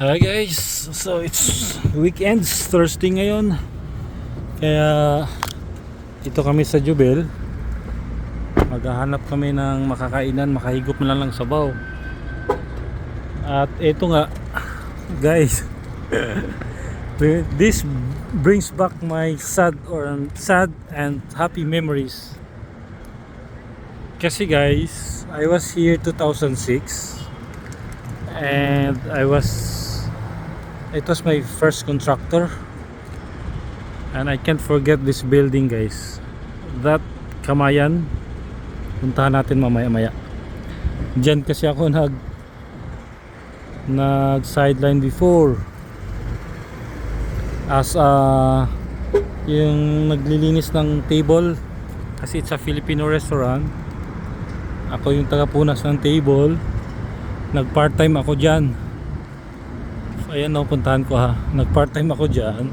Hi guys, so it's weekends, Thursday ngayon. Kaya ito kami sa Jubel. Maghahanap kami ng makakainan, makahigop na lang sabaw. At ito nga, guys. This brings back my sad or sad and happy memories. Kasi guys, I was here 2006 and I was it was my first contractor. And I can't forget this building guys. That Kamayan puntahan natin mamaya maya dyan kasi ako nag nag sideline before. As a yung naglilinis ng table. Kasi it's a Filipino restaurant. Ako yung tagapunas ng table. Nag part time ako dyan ayan no puntahan ko ha. Nag part time ako dyan.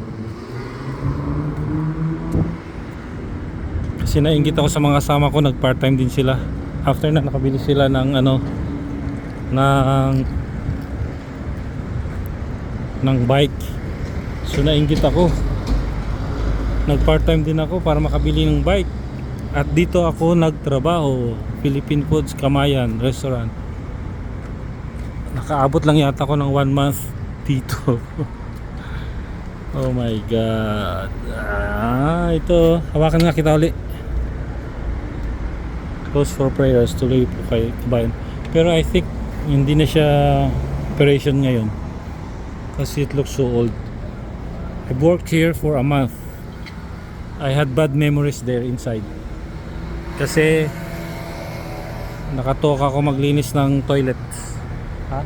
Kasi nainggit ako sa mga kasama ko nag part time din sila. After na nakabili sila ng ano ng ng bike. So nainggit ako. Nag part time din ako para makabili ng bike. At dito ako nagtrabaho. Philippine Foods Kamayan Restaurant. Nakaabot lang yata ako ng one month dito. Oh my god. Ah ito. Hawakan nga kita uli. Close for prayers. Tuloy po kay kabayan. Pero I think hindi na siya operation ngayon. Kasi it looks so old. I've worked here for a month. I had bad memories there inside. Kasi nakatok ako maglinis ng toilet ha?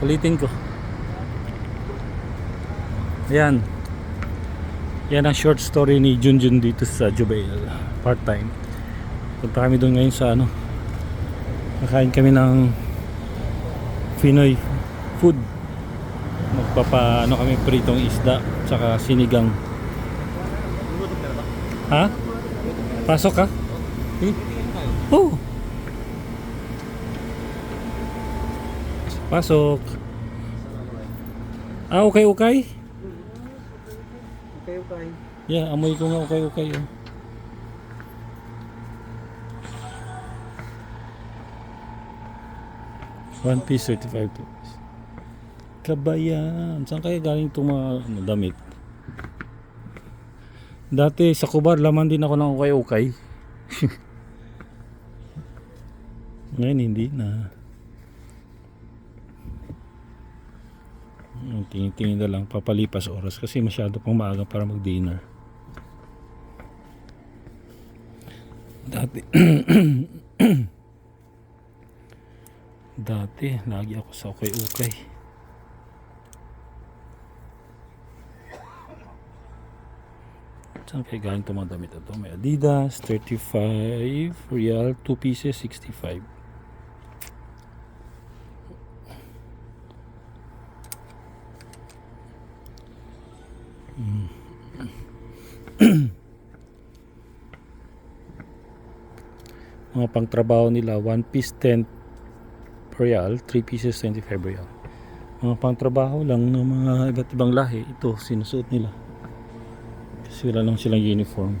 Ulitin ko yan yan ang short story ni Junjun dito sa Jubail part time punta kami doon ngayon sa ano nakain kami ng Pinoy food magpapa ano kami pritong isda tsaka sinigang ha? pasok ka? Eh? oh pasok ah okay okay Okay, okay. Yeah, amoy ko nga okay okay. Oh. One piece 35 pesos. Kabayan. Saan kaya galing itong mga ano, damit? Dati sa Kubar, laman din ako ng ukay-ukay. Ngayon hindi na. Tingin-tingin na lang papalipas oras kasi masyado pang maaga para mag-dinner. Dati Dati lagi ako sa ukay-ukay. Saan kaya galing itong mga damit na to? May Adidas, 35 real, 2 pieces, 65. Mga pangtrabaho nila 1 piece 10 real 3 pieces 25 real. Mga pangtrabaho lang ng mga iba't ibang lahi ito sinusuot nila. Kasi wala lang silang uniform.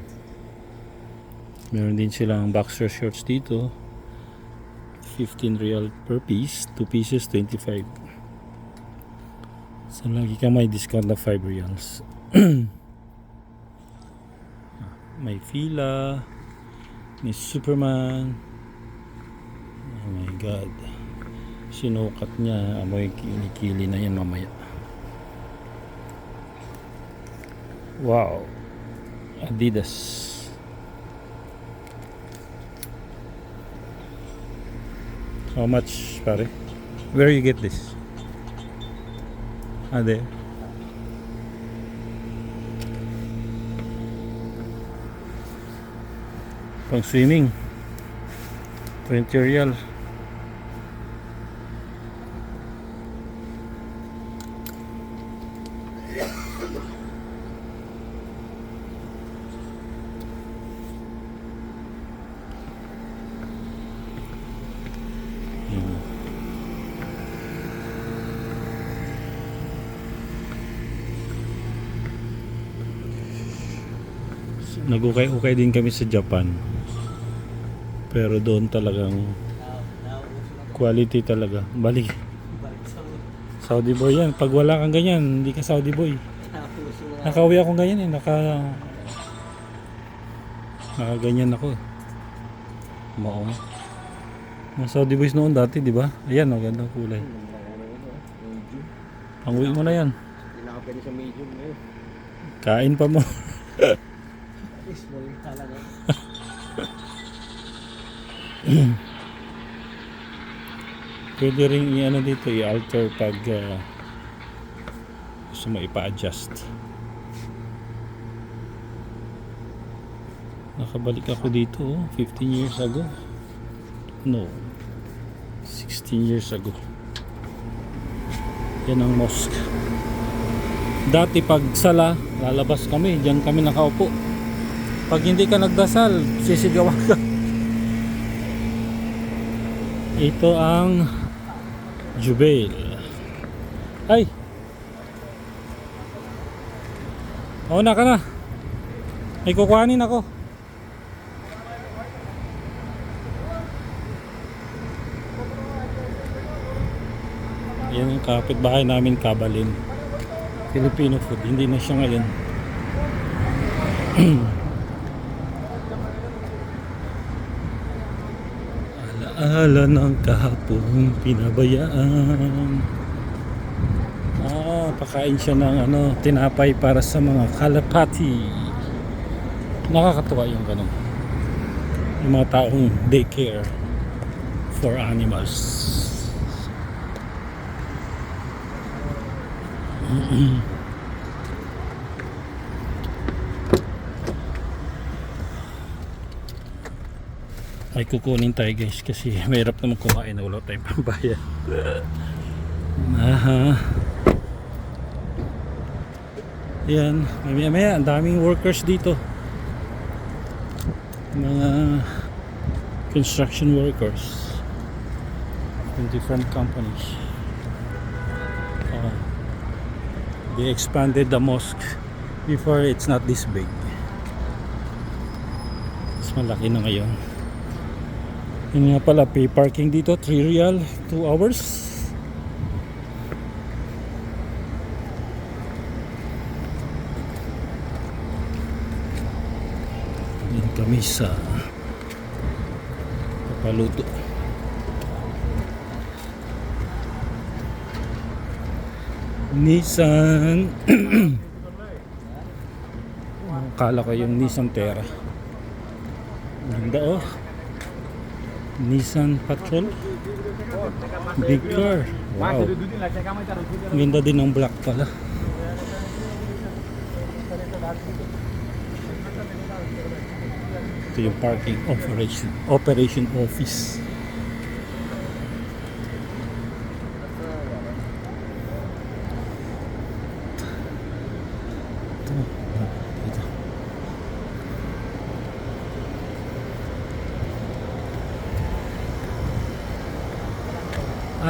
Meron din silang boxer shorts dito 15 real per piece 2 pieces 25 so lagi ka may discount na 5 reals. May fila ni Superman. Oh my god. Sinukat niya amoy kinikili na yan mamaya. Wow. Adidas. How much pare? Where you get this? Ah there pang swimming. 20 real nag-ukay-ukay din kami sa Japan. Pero doon talagang quality talaga. Balik. Saudi boy yan. Pag wala kang ganyan, hindi ka Saudi boy. Nakauwi akong ganyan eh. Naka... Naka ganyan ako eh. Maong. Mga Saudi boys noon dati, di ba? Ayan, magandang kulay. Ang uwi mo na yan. Hindi ako sa medium ngayon. Kain pa mo. Small talaga. Pwede rin i-ano dito, i-alter pag ah, gusto mo ipa-adjust. Nakabalik ako dito, oh, 15 years ago. No, 16 years ago. Yan ang mosque. Dati pag sala, lalabas kami, diyan kami nakaupo. Pag hindi ka nagdasal, sisigawan ka. Ito ang Jubail. Ay! Mauna ka na. May kukuhanin ako. Yan yung kapitbahay namin, Kabalin. Filipino food. Hindi na siya ngayon. Alaala ng kahapong pinabayaan. Ah, pakain siya ng ano, tinapay para sa mga kalapati. Nakakatuwa yung ganun. Yung mga taong daycare for animals. Ay kukunin tayo guys kasi mahirap naman kumain na wala tayong pambayad. Aha. Yan. Maya maya ang daming workers dito. Mga construction workers from different companies. Ah, they expanded the mosque before it's not this big. Mas malaki na ngayon yun nga pala, pay parking dito, 3 real, 2 hours. Yan kami sa papaluto. Nissan Akala ko yung Nissan Terra Ganda oh Nissan Patrol. Big car. Wow. Ganda din ng black pala. Ito yung parking operation Operation office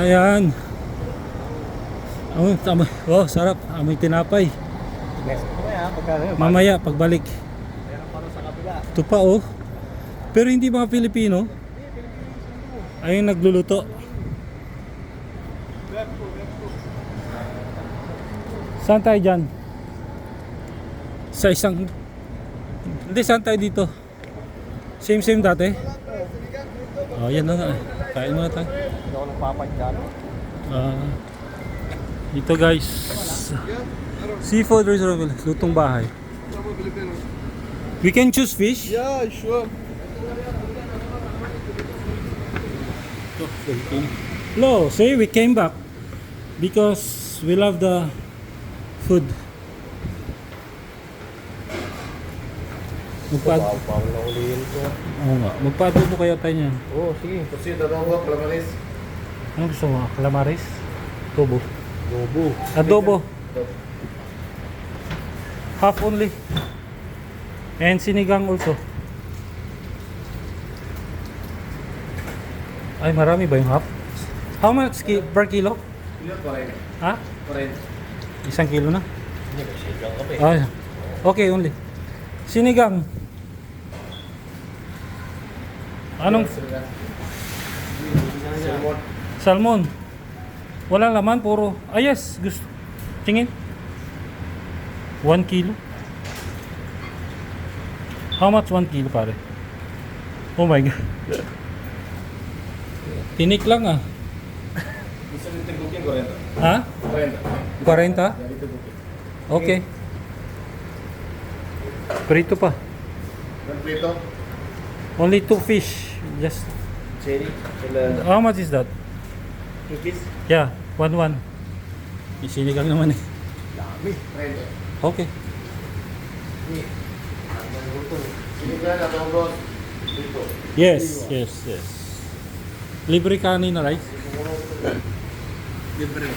Ayan. Oh, tama. Oh, sarap. Amoy tinapay. Mamaya pagbalik. Ito pa oh. Pero hindi mga Pilipino. Ayun nagluluto. Saan tayo dyan? Sa isang... Hindi, saan tayo dito? Same same dati? Oh, yan na nga. Kain muna tayo. Hindi ako nagpapadyan. Ah, ito guys. Seafood restaurant. Lutong bahay. We can choose fish. Yeah, sure. Hello, say we came back because we love the food. Magpa Wow, bawal na ulihin ko. Oo nga, magpa-adobo kaya tayo niyan. Oo, oh, sige. Kasi dalawa, kalamaris. Ano gusto mo? Calamaris? Adobo. Lobo. Adobo. Half only. And sinigang also. Ay, marami ba yung half? How much ki per kilo? Ilan pa rin? Ha? Pa rin. Isang kilo na? Hindi, may sigang kami. Ay, okay only. Sinigang. Anong Salmon. salmon? Wala laman, puro. Ah, yes. Gusto. Tingin. 1 kilo. How much 1 kilo, pare? Oh my God. Tinik lang ah. Gusto nito cooking 40. Ha? 40. 40? Dari itu cooking. Okay. Prito pa. Prito. Only two fish. Just Cherry. How much is that? Cookies. Yeah, one one. Isinigang naman eh. Dami. 30. Okay. Ini. Ang gusto. Sini kan atau bros? Yes, yes, yes. Libre kanin na rice? Libre.